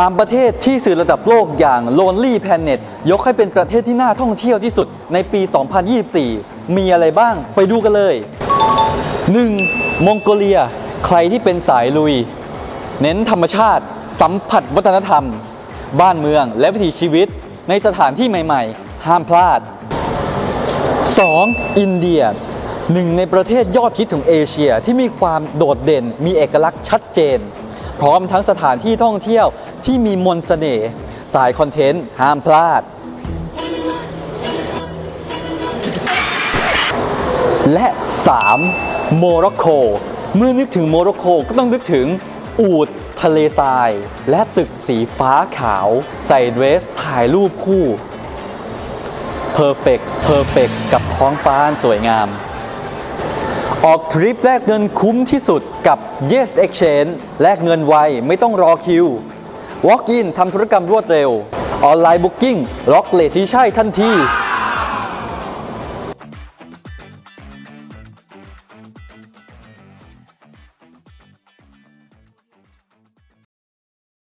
3 ประเทศที่สื่อระดับโลกอย่าง Lonely Planet ยกให้เป็นประเทศที่น่าท่องเที่ยวที่สุดในปี 2024 มีอะไรบ้างไปดูกันเลย 1. มองโกเลีย ใครที่เป็นสายลุย เน้นธรรมชาติ สัมผัสวัฒนธรรม บ้านเมืองและวิถีชีวิต ในสถานที่ใหม่ๆ ห้ามพลาด 2. อินเดียหนึ่งในประเทศยอดฮิตของเอเชียที่มีความโดดเด่นมีเอกลักษณ์ชัดเจน พร้อมทั้งสถานที่ท่องเที่ยวที่มีมนต์เสน่ห์สายคอนเทนต์ห้ามพลาด และ 3. โมร็อกโก เมื่อนึกถึงโมร็อกโกก็ต้องนึกถึงอูดทะเลทราย และตึกสีฟ้าขาว ใส่เดรสถ่ายรูปคู่เพอร์เฟกเพอร์เฟกกับท้องฟ้านสวยงาม ออกทริปแลกเงินคุ้มที่สุดกับ Yes Exchange แลกเงินไวไม่ต้องรอคิว Walk in ทำธุรกรรมรวดเร็ว ออนไลน์บุ๊กิ้งล็อกเลทที่ใช่ทันที